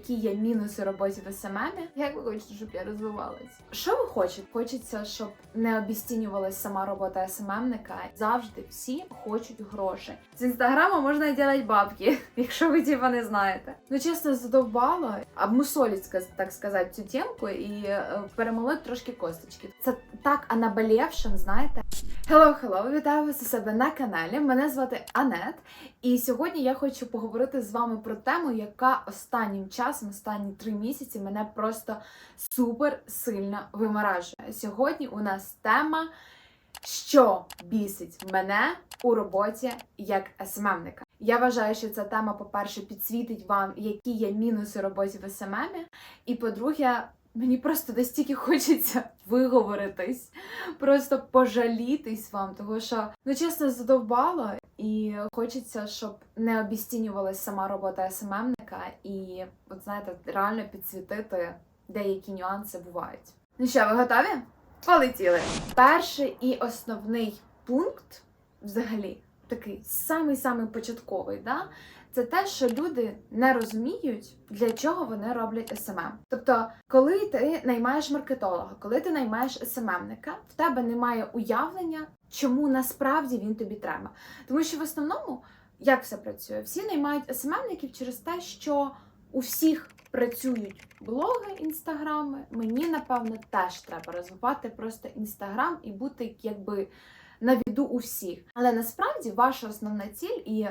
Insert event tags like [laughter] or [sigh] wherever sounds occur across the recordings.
Які є мінуси роботі в СММ? Як ви хочете, щоб я розвивалась? Що ви хочете? Хочеться, щоб не обіцінювалась сама робота СММника. Завжди всі хочуть грошей. З інстаграма можна робити бабки, [laughs] якщо ви типа не знаєте. Ну чесно, задовбало обмусолить, так сказати, цю темку і е, перемолоть трошки косточки. Це так а знаєте. Hello, hello, вітаю вас у себе на каналі. Мене звати Анет. І сьогодні я хочу поговорити з вами про тему, яка останнім часом, останні три місяці, мене просто супер сильно виморажує. Сьогодні у нас тема, що бісить мене у роботі як СММника. Я вважаю, що ця тема, по-перше, підсвітить вам, які є мінуси роботи в СММі, і по-друге, мені просто настільки хочеться [laughs] виговоритись, просто пожалітись вам, тому що ну чесно задовбало, і хочеться, щоб не обіцінювалась сама робота СММника, і от знаєте, реально підсвітити деякі нюанси бувають. Ну що, ви готові? Полетіли! Перший і основний пункт, взагалі, такий самий-самий початковий, да? Це те, що люди не розуміють, для чого вони роблять СММ. Тобто, коли ти наймаєш маркетолога, коли ти наймаєш СММника, в тебе немає уявлення, чому насправді він тобі треба. Тому що в основному, як все працює, всі наймають СММників через те, що у всіх працюють блоги, інстаграми. Мені, напевно, теж треба розвивати просто інстаграм і бути якби на віду у всіх. Але насправді ваша основна ціль і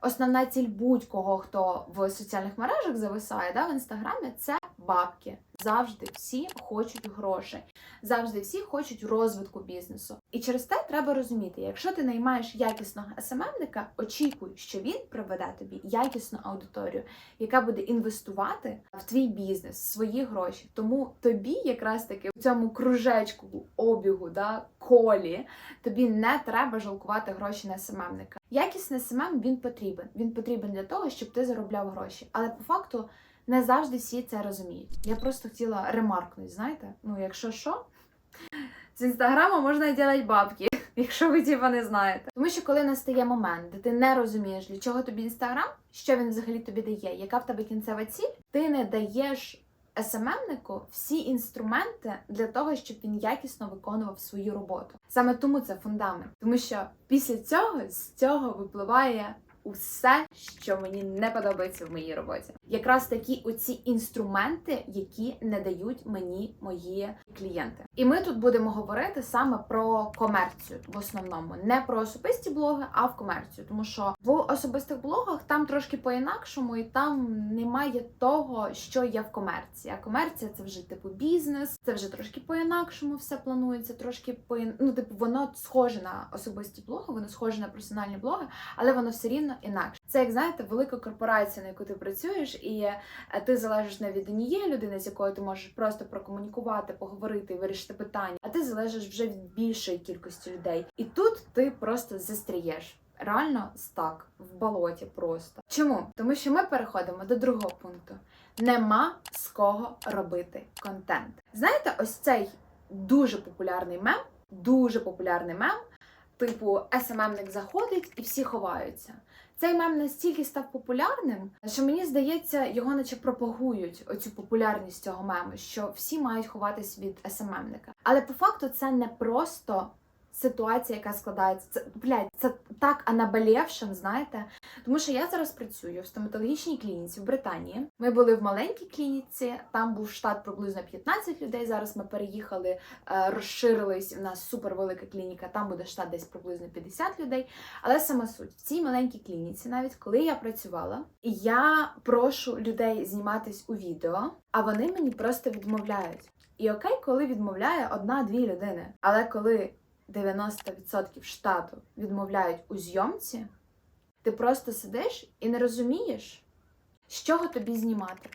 основна ціль будь-кого, хто в соціальних мережах зависає да, в інстаграмі, це бабки. Завжди всі хочуть грошей, завжди всі хочуть розвитку бізнесу. І через те треба розуміти, якщо ти наймаєш якісного СММника, очікуй, що він приведе тобі якісну аудиторію, яка буде інвестувати в твій бізнес, свої гроші. Тому тобі, якраз таки в цьому кружечку обігу, да, колі, тобі не треба жалкувати гроші на СММника. Якісний СММ він потрібен. Він потрібен для того, щоб ти заробляв гроші. Але по факту не завжди всі це розуміють. Я просто хотіла ремаркнути, знаєте? Ну, якщо що, з інстаграма можна робити бабки, [laughs] якщо ви типа не знаєте. Тому що коли настає момент, де ти не розумієш, для чого тобі інстаграм, що він взагалі тобі дає, яка в тебе кінцева ціль, ти не даєш СММнику всі інструменти для того, щоб він якісно виконував свою роботу. Саме тому це фундамент, тому що після цього з цього випливає усе, що мені не подобається в моїй роботі. Якраз такі оці інструменти, які не дають мені мої клієнти. І ми тут будемо говорити саме про комерцію в основному, не про особисті блоги, а в комерцію. Тому що в особистих блогах там трошки по-інакшому, і там немає того, що є в комерції. А комерція це вже типу бізнес, це вже трошки по-інакшому все планується, трошки по ну, типу, воно схоже на особисті блоги, воно схоже на персональні блоги, але воно все рівно інакше. Це як знаєте, велика корпорація, на яку ти працюєш, і е, ти залежиш не від однієї людини, з якою ти можеш просто прокомунікувати, поговорити вирішити питання, а ти залежиш вже від більшої кількості людей. І тут ти просто застрієш. Реально стак в болоті просто. Чому? Тому що ми переходимо до другого пункту. Нема з кого робити контент. Знаєте, ось цей дуже популярний мем, дуже популярний мем, типу СММник заходить і всі ховаються. Цей мем настільки став популярним, що мені здається, його наче пропагують оцю популярність цього мему, що всі мають ховатись від СММника. Але по факту це не просто ситуація, яка складається. Це блядь, це так а наболівшим, знаєте. Тому що я зараз працюю в стоматологічній клініці в Британії. Ми були в маленькій клініці, там був штат приблизно 15 людей. Зараз ми переїхали, е, розширились. У нас супер велика клініка, там буде штат десь приблизно 50 людей. Але сама суть в цій маленькій клініці, навіть коли я працювала, я прошу людей зніматись у відео, а вони мені просто відмовляють. І окей, коли відмовляє одна-дві людини. Але коли 90% штату відмовляють у зйомці, ти просто сидиш і не розумієш, з чого тобі знімати,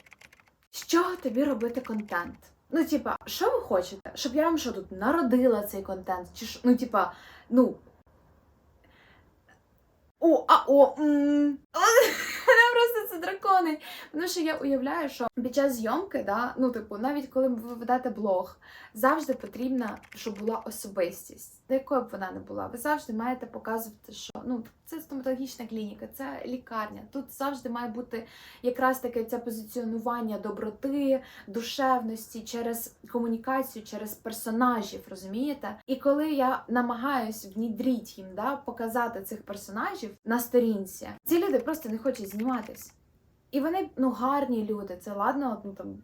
з чого тобі робити контент. Ну, типа, що ви хочете? Щоб я вам що тут народила цей контент? Чи що? Ну, типа, ну. О, а о, м. Це дракони. Тому що я уявляю, що під час зйомки, да, ну типу, навіть коли ви ведете блог, завжди потрібно, щоб була особистість, та якою б вона не була. Ви завжди маєте показувати, що ну це стоматологічна клініка, це лікарня. Тут завжди має бути якраз таке це позиціонування доброти, душевності через комунікацію, через персонажів, розумієте? І коли я намагаюсь внідріть їм, да, показати цих персонажів на сторінці, ці люди просто не хочуть зніматись. І вони ну гарні люди. Це ладно, ну там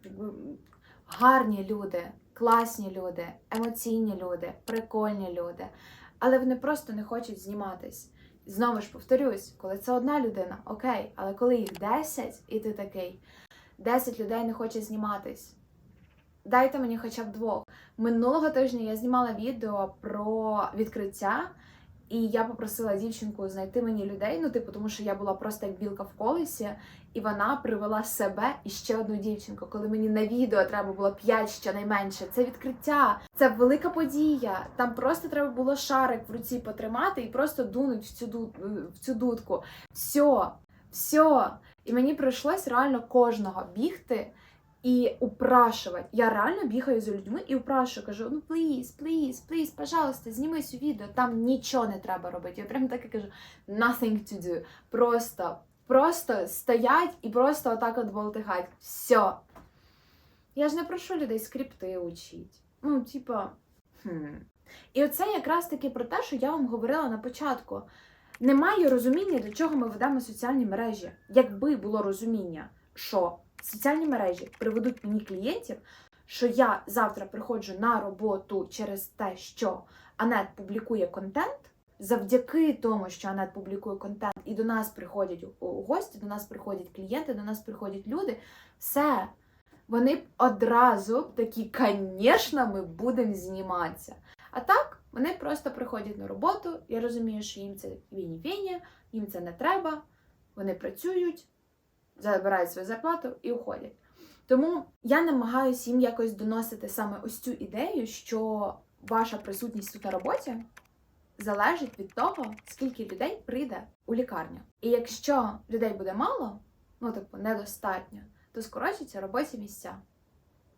гарні люди, класні люди, емоційні люди, прикольні люди. Але вони просто не хочуть зніматись. Знову ж повторюсь, коли це одна людина, окей, але коли їх 10, і ти такий, 10 людей не хоче зніматись. Дайте мені хоча б двох. Минулого тижня я знімала відео про відкриття, і я попросила дівчинку знайти мені людей. Ну, типу, тому що я була просто як білка в колесі, і вона привела себе і ще одну дівчинку. Коли мені на відео треба було 5 щонайменше. Це відкриття, це велика подія. Там просто треба було шарик в руці потримати і просто дунуть в цю ду- в цю дудку. Все, все. І мені прийшлось реально кожного бігти і упрашувати. Я реально бігаю за людьми і упрашую, кажу: ну пліз, пліз, пліз, пожалуйста, зніми цю відео. Там нічого не треба робити. Я прям так і кажу: nothing to do. Просто, просто стоять і просто отак от болтихать. Все. Я ж не прошу людей скрипти учить. Ну, типа. І оце якраз таки про те, що я вам говорила на початку. Немає розуміння, до чого ми ведемо соціальні мережі. Якби було розуміння, що соціальні мережі приведуть мені клієнтів, що я завтра приходжу на роботу через те, що Анет публікує контент. Завдяки тому, що Анет публікує контент, і до нас приходять гості, до нас приходять клієнти, до нас приходять люди. Все. Вони б одразу такі, звісно, ми будемо зніматися. А так, вони просто приходять на роботу. Я розумію, що їм це віні-віні, їм це не треба. Вони працюють, забирають свою зарплату і уходять. Тому я намагаюся їм якось доносити саме ось цю ідею, що ваша присутність тут на роботі залежить від того, скільки людей прийде у лікарню. І якщо людей буде мало, ну типу недостатньо, то скорочаться робочі місця.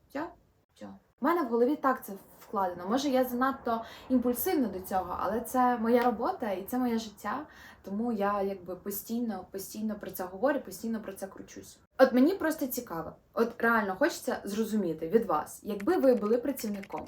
Все? Все. У мене в голові так це вкладено. Може, я занадто імпульсивна до цього, але це моя робота і це моє життя. Тому я якби постійно, постійно про це говорю, постійно про це кручусь. От мені просто цікаво, от реально хочеться зрозуміти від вас, якби ви були працівником,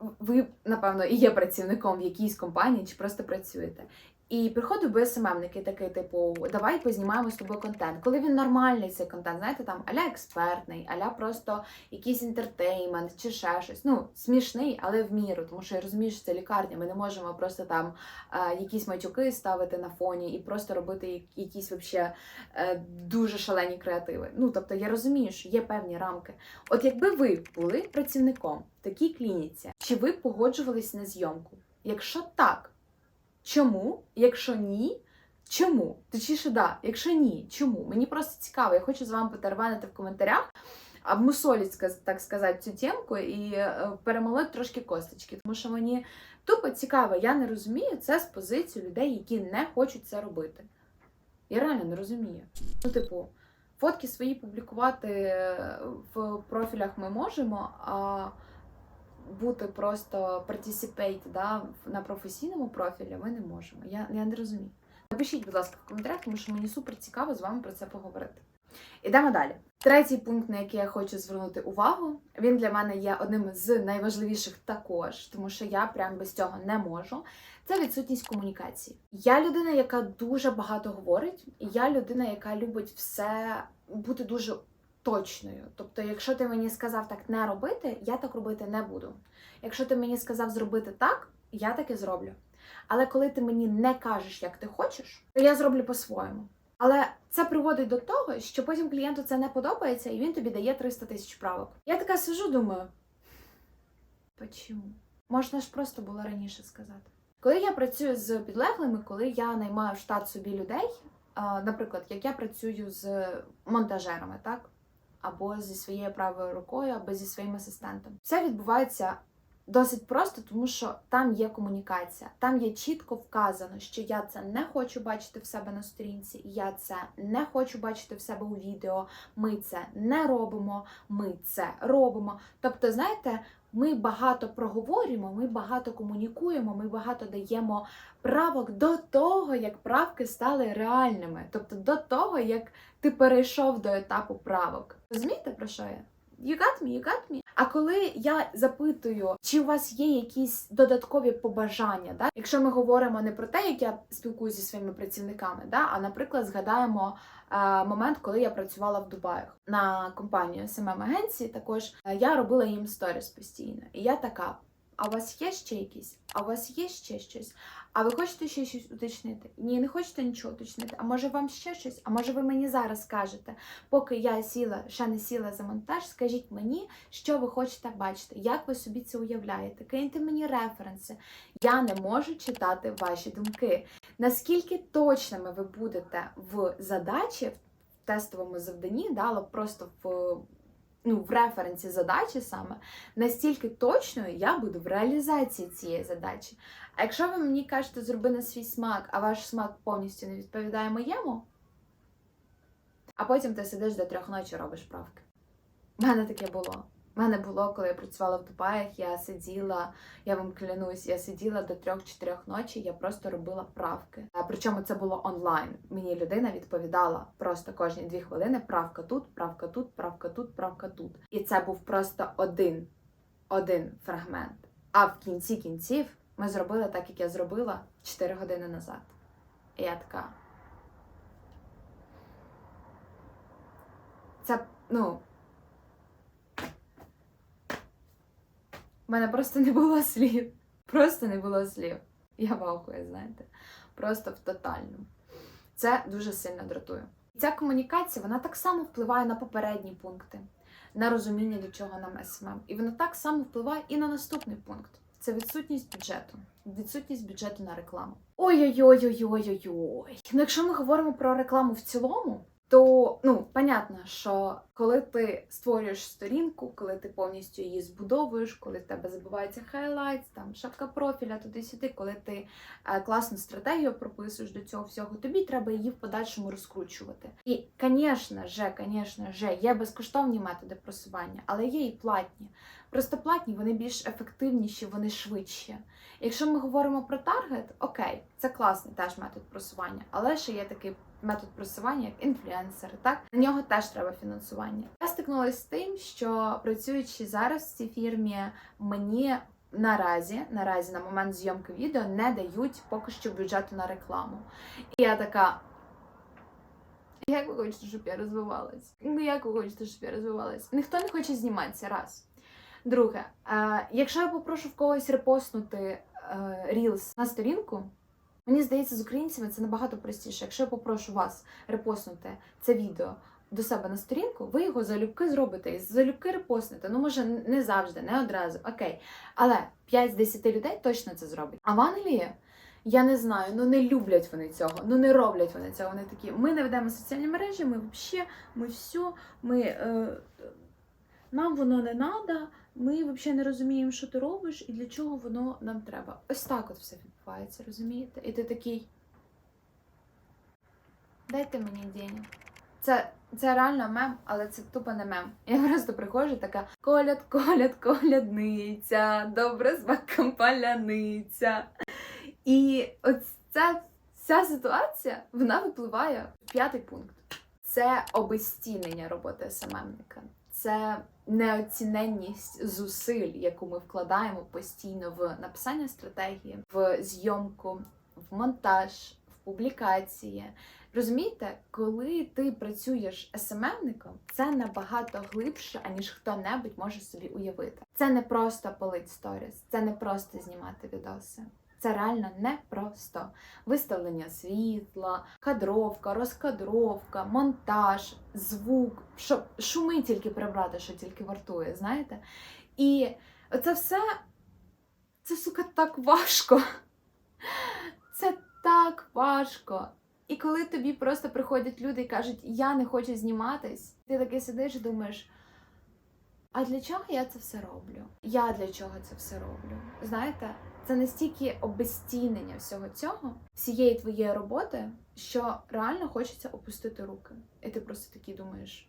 ви, напевно, і є працівником в якійсь компанії чи просто працюєте. І приходив би СММник такий, типу, давай познімаємо з тобою контент. Коли він нормальний цей контент, знаєте, там аля експертний, аля просто якийсь інтертеймент чи ще щось. Ну, смішний, але в міру, тому що я розумію, що це лікарня. Ми не можемо просто там е, якісь матюки ставити на фоні і просто робити якісь вообще е, дуже шалені креативи. Ну, тобто я розумію, що є певні рамки. От якби ви були працівником в такій клініці, чи ви б погоджувались на зйомку? Якщо так, чому? Якщо ні, чому? Точніше, да, якщо ні, чому? Мені просто цікаво, я хочу з вами потервенити в коментарях, обмусоліть, так сказати, цю темку і е, перемолоть трошки косточки, тому що мені тупо цікаво, я не розумію це з позиції людей, які не хочуть це робити. Я реально не розумію. Ну, типу, фотки свої публікувати е, в профілях ми можемо, а бути просто participate да, на професійному профілі ми не можемо. Я, я не розумію. Напишіть, будь ласка, в коментарях, тому що мені супер цікаво з вами про це поговорити. Ідемо далі. Третій пункт, на який я хочу звернути увагу, він для мене є одним з найважливіших також, тому що я прям без цього не можу. Це відсутність комунікації. Я людина, яка дуже багато говорить, і я людина, яка любить все бути дуже точною. Тобто, якщо ти мені сказав так не робити, я так робити не буду. Якщо ти мені сказав зробити так, я таки зроблю. Але коли ти мені не кажеш, як ти хочеш, то я зроблю по-своєму. Але це приводить до того, що потім клієнту це не подобається, і він тобі дає 300 тисяч правок. Я така сижу, думаю, почому? Можна ж просто було раніше сказати. Коли я працюю з підлеглими, коли я наймаю в штат собі людей, наприклад, як я працюю з монтажерами, так? Або зі своєю правою рукою, або зі своїм асистентом. Все відбувається Досить просто, тому що там є комунікація, там є чітко вказано, що я це не хочу бачити в себе на сторінці, я це не хочу бачити в себе у відео. Ми це не робимо, ми це робимо. Тобто, знаєте, ми багато проговорюємо, ми багато комунікуємо, ми багато даємо правок до того, як правки стали реальними. Тобто до того, як ти перейшов до етапу правок. Розумієте про що я? You got me, you got me. А коли я запитую, чи у вас є якісь додаткові побажання, да? якщо ми говоримо не про те, як я спілкуюся зі своїми працівниками, да? а наприклад, згадаємо е, момент, коли я працювала в Дубаях на компанію smm агенції також е, я робила їм сторіс постійно. І я така: а у вас є ще якісь? А у вас є ще щось? А ви хочете ще щось уточнити? Ні, не хочете нічого уточнити. А може вам ще щось? А може ви мені зараз скажете, поки я сіла, ще не сіла за монтаж, скажіть мені, що ви хочете бачити, як ви собі це уявляєте? Киньте мені референси. Я не можу читати ваші думки. Наскільки точними ви будете в задачі, в тестовому завданні, да, але просто в. Ну, в референсі задачі саме настільки точною я буду в реалізації цієї задачі. А якщо ви мені кажете, зроби на свій смак, а ваш смак повністю не відповідає моєму, а потім ти сидиш до трьох ночі робиш правки. У мене таке було. У мене було, коли я працювала в Дубаях, я сиділа, я вам клянусь, я сиділа до трьох-чотирьох ночі, я просто робила правки. Причому це було онлайн. Мені людина відповідала просто кожні дві хвилини: правка тут, правка тут, правка тут, правка тут. І це був просто один, один фрагмент. А в кінці кінців ми зробили так, як я зробила 4 години назад. І я така. Це, ну. У мене просто не було слів. Просто не було слів. Я вахую, знаєте. Просто в тотальному. Це дуже сильно дратує. Ця комунікація вона так само впливає на попередні пункти, на розуміння, до чого нам СММ. І вона так само впливає і на наступний пункт. Це відсутність бюджету. Відсутність бюджету на рекламу. Ой-ой-ой-ой-ой-ой. Ну, якщо ми говоримо про рекламу в цілому, то ну понятно, що коли ти створюєш сторінку, коли ти повністю її збудовуєш, коли в тебе забувається хайлайт, там шапка профіля, туди-сюди, коли ти е, класну стратегію прописуєш до цього всього, тобі треба її в подальшому розкручувати. І, звісно же, звісно же, є безкоштовні методи просування, але є і платні. Просто платні, вони більш ефективніші, вони швидші. Якщо ми говоримо про таргет, окей, це класний теж метод просування, але ще є такий метод просування, як інфлюенсери. Так на нього теж треба фінансування. Я стикнулася з тим, що працюючи зараз в цій фірмі, мені наразі, наразі на момент зйомки відео не дають поки що бюджету на рекламу. І я така. Як ви хочете, щоб я розвивалась? Ну як ви хочете, щоб я розвивалась? Ніхто не хоче зніматися раз. Друге, е, якщо я попрошу в когось репостнути е, Reels на сторінку, мені здається, з українцями це набагато простіше. Якщо я попрошу вас репостнути це відео до себе на сторінку, ви його залюбки зробите і залюбки репостнете. Ну, може, не завжди, не одразу, окей. Але 5 з 10 людей точно це зробить. А в Англії. Я не знаю, ну не люблять вони цього, ну не роблять вони цього. Вони такі. Ми не ведемо соціальні мережі, ми взагалі, ми все, ми е, нам воно не треба, ми взагалі не розуміємо, що ти робиш і для чого воно нам треба. Ось так от все розумієте? І ти такий. Дайте мені денег. Це, це реально мем, але це тупо не мем. Я просто приходжу така коляд, коляд, колядниця, добре з маком паляниця. І ось ця вся ситуація вона випливає в п'ятий пункт. Це обезцінення роботи СММника. Це неоціненність зусиль, яку ми вкладаємо постійно в написання стратегії, в зйомку, в монтаж, в публікації. Розумієте, коли ти працюєш СММником, це набагато глибше, аніж хто-небудь може собі уявити. Це не просто полить сторіс, це не просто знімати відоси. Це реально непросто. Виставлення світла, кадровка, розкадровка, монтаж, звук, що шуми тільки прибрати, що тільки вартує, знаєте? І це все, це сука так важко. Це так важко. І коли тобі просто приходять люди і кажуть, я не хочу зніматись, ти таки сидиш і думаєш, А для чого я це все роблю? Я для чого це все роблю? Знаєте, це настільки обезцінення всього цього, всієї твоєї роботи, що реально хочеться опустити руки. І ти просто такий думаєш: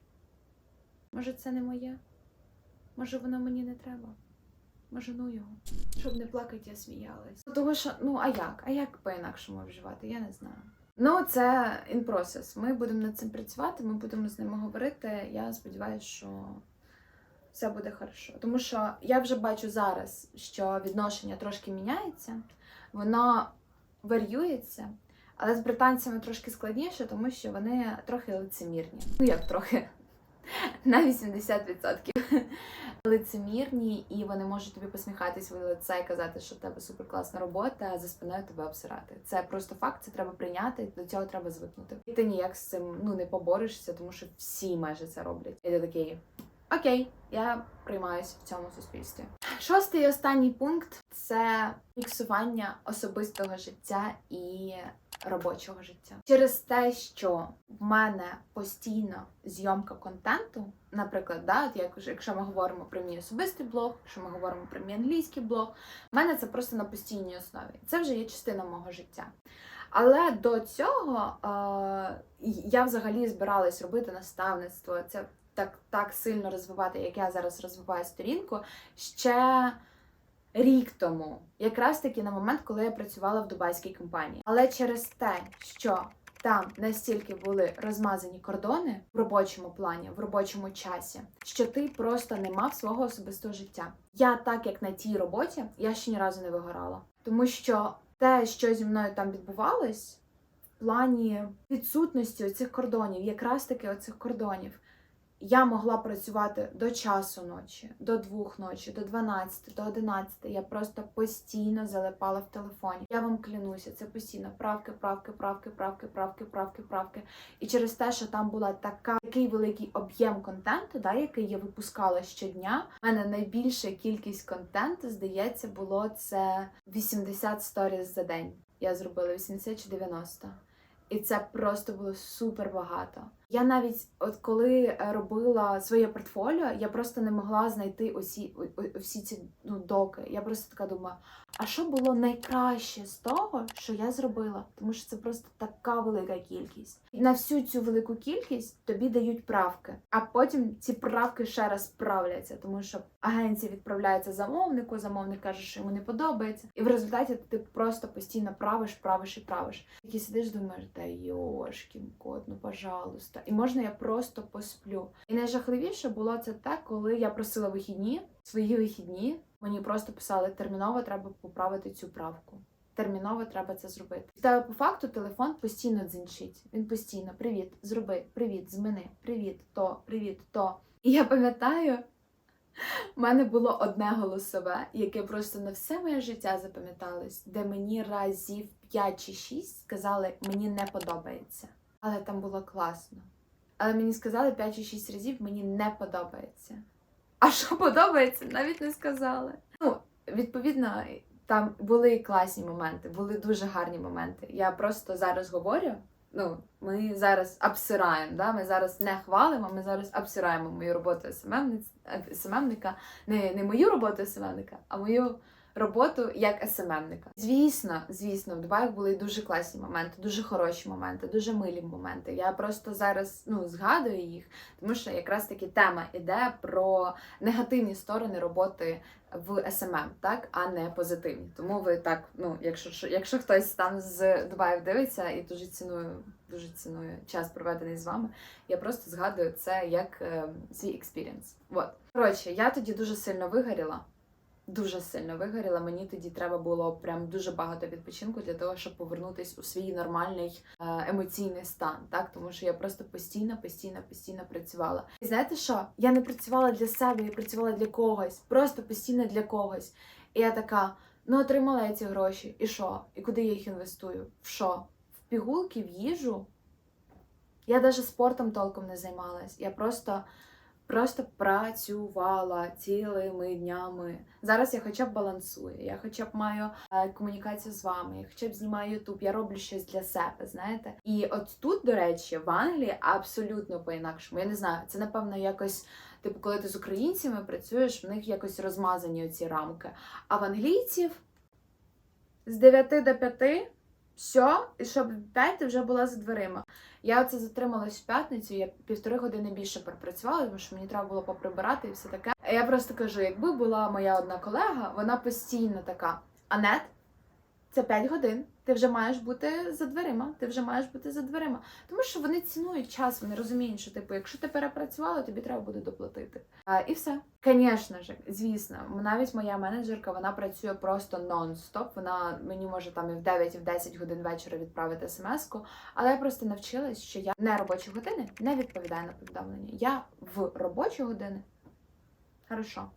може, це не моє? Може, воно мені не треба? Може, ну його. Щоб не плакати, я сміялась. Ну, Того що, ну а як? А як по-інакшому вживати? Я не знаю. Ну, це in process. Ми будемо над цим працювати, ми будемо з ними говорити. Я сподіваюся, що все буде хорошо. Тому що я вже бачу зараз, що відношення трошки міняється, воно варіюється, але з британцями трошки складніше, тому що вони трохи лицемірні. Ну як трохи? На 80% лицемірні, і вони можуть тобі посміхатись в лице і казати, що в тебе суперкласна робота, а за спиною тебе обсирати. Це просто факт, це треба прийняти, до цього треба звикнути. І ти ніяк з цим ну не поборешся, тому що всі майже це роблять. І ти такий. Окей, я приймаюся в цьому суспільстві. Шостий і останній пункт це фіксування особистого життя і робочого життя. Через те, що в мене постійно зйомка контенту, наприклад, да, от як, якщо ми говоримо про мій особистий блог, якщо ми говоримо про мій англійський блог, в мене це просто на постійній основі. Це вже є частина мого життя. Але до цього е, я взагалі збиралась робити наставництво. Це так, так сильно розвивати, як я зараз розвиваю сторінку, ще рік тому, якраз таки на момент, коли я працювала в дубайській компанії. Але через те, що там настільки були розмазані кордони в робочому плані, в робочому часі, що ти просто не мав свого особистого життя. Я, так як на тій роботі, я ще ні разу не вигорала, тому що те, що зі мною там відбувалось, в плані відсутності цих кордонів, якраз таки оцих кордонів. Я могла працювати до часу ночі, до двох ночі, до 12, до 11. Я просто постійно залипала в телефоні. Я вам клянуся, це постійно правки, правки, правки, правки, правки, правки, правки. І через те, що там була така такий великий об'єм контенту, да, який я випускала щодня. У мене найбільша кількість контенту, здається, було це 80 сторіс за день. Я зробила 80 чи 90. І це просто було супер багато. Я навіть, от коли е, робила своє портфоліо, я просто не могла знайти усі, у- у- ці ну, доки. Я просто така думаю, а що було найкраще з того, що я зробила? Тому що це просто така велика кількість. На всю цю велику кількість тобі дають правки, а потім ці правки ще раз правляться, тому що агенція відправляється замовнику, замовник каже, що йому не подобається, і в результаті ти просто постійно правиш, правиш і правиш. Такий сидиш, думаєш, та йошкін кот, ну пожалуйста. І можна я просто посплю. І найжахливіше було це те, коли я просила вихідні, свої вихідні. Мені просто писали терміново треба поправити цю правку. Терміново треба це зробити. Та по факту телефон постійно дзенчить. Він постійно привіт, зроби, привіт, зміни, привіт, то, привіт, то. І я пам'ятаю, в мене було одне голосове, яке просто на все моє життя запам'яталось, де мені разів 5 чи 6 сказали, мені не подобається. Але там було класно. Але мені сказали 5 чи 6 разів, мені не подобається. А що подобається, навіть не сказали. Ну, відповідно, там були класні моменти, були дуже гарні моменти. Я просто зараз говорю. Ну, ми зараз обсираємо, да? ми зараз не хвалимо, ми зараз обсираємо мою роботу СММника, не, не мою роботу СММника, а мою роботу як СММника. Звісно, звісно, в Дубаях були дуже класні моменти, дуже хороші моменти, дуже милі моменти. Я просто зараз ну, згадую їх, тому що якраз таки тема іде про негативні сторони роботи в СММ, так, а не позитивні. Тому ви так, ну, якщо що- якщо хтось там з Дубаїв дивиться і дуже ціную, дуже ціную час проведений з вами, я просто згадую це як е, свій експірієнс. Вот. Коротше, я тоді дуже сильно вигоріла. Дуже сильно вигоріла. Мені тоді треба було прям дуже багато відпочинку для того, щоб повернутись у свій нормальний е, емоційний стан, так тому що я просто постійно, постійно, постійно працювала. І знаєте що? Я не працювала для себе, я працювала для когось, просто постійно для когось. І я така: ну отримала я ці гроші, і що? І куди я їх інвестую? В що? В пігулки, в їжу? Я навіть спортом толком не займалась. Я просто просто працювала цілими днями. Зараз я хоча б балансую, я хоча б маю е, комунікацію з вами, я хоча б знімаю Ютуб, я роблю щось для себе, знаєте. І от тут, до речі, в Англії абсолютно по-інакшому. Я не знаю, це напевно якось. Типу, коли ти з українцями працюєш, в них якось розмазані оці рамки. А в англійців з 9 до 5 все, і щоб в 5 ти вже була за дверима. Я оце затрималась в п'ятницю, я півтори години більше пропрацювала, тому що мені треба було поприбирати і все таке. Я просто кажу, якби була моя одна колега, вона постійно така: Анет, це 5 годин. Ти вже маєш бути за дверима. Ти вже маєш бути за дверима. Тому що вони цінують час, вони розуміють, що типу, якщо ти перепрацювала, тобі треба буде доплатити. А, і все. Звісно ж, звісно, навіть моя менеджерка вона працює просто нон-стоп. Вона мені може там і в 9, і в 10 годин вечора відправити смс-ку. Але я просто навчилась, що я не робочі години не відповідаю на повідомлення. Я в робочі години. Хорошо.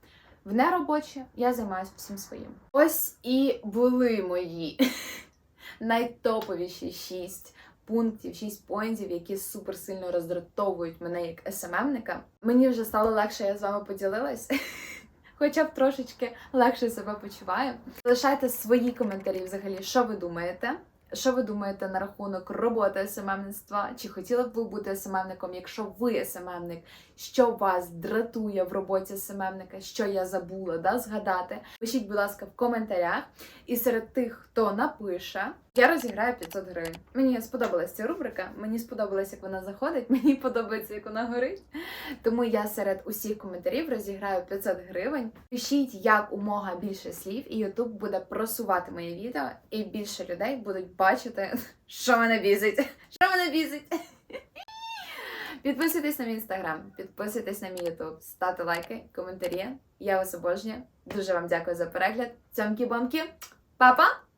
В неробочі я займаюся всім своїм. Ось і були мої [laughs] найтоповіші шість пунктів, шість поінтів, які супер сильно роздратовують мене як СММника. Мені вже стало легше, я з вами поділилась. [laughs] Хоча б трошечки легше себе почуваю. Залишайте свої коментарі взагалі, що ви думаєте. Що ви думаєте на рахунок роботи СММництва? Чи хотіли б ви бути СММником? Якщо ви СММник, що вас дратує в роботі СММника, що я забула да, згадати? Пишіть, будь ласка, в коментарях. І серед тих, хто напише, я розіграю 500 гривень. Мені сподобалася ця рубрика, мені сподобалось, як вона заходить, [laughs] мені подобається, як вона горить. Тому я серед усіх коментарів розіграю 500 гривень. Пишіть як умога більше слів, і YouTube буде просувати моє відео, і більше людей будуть бачити, [laughs] що мене бізить. [laughs] Що мене бізить. Підписуйтесь на мій інстаграм, підписуйтесь на мій ютуб, ставте лайки, коментарі. Я вас обожнюю. Дуже вам дякую за перегляд. Цьомкі-бомки. Па-па!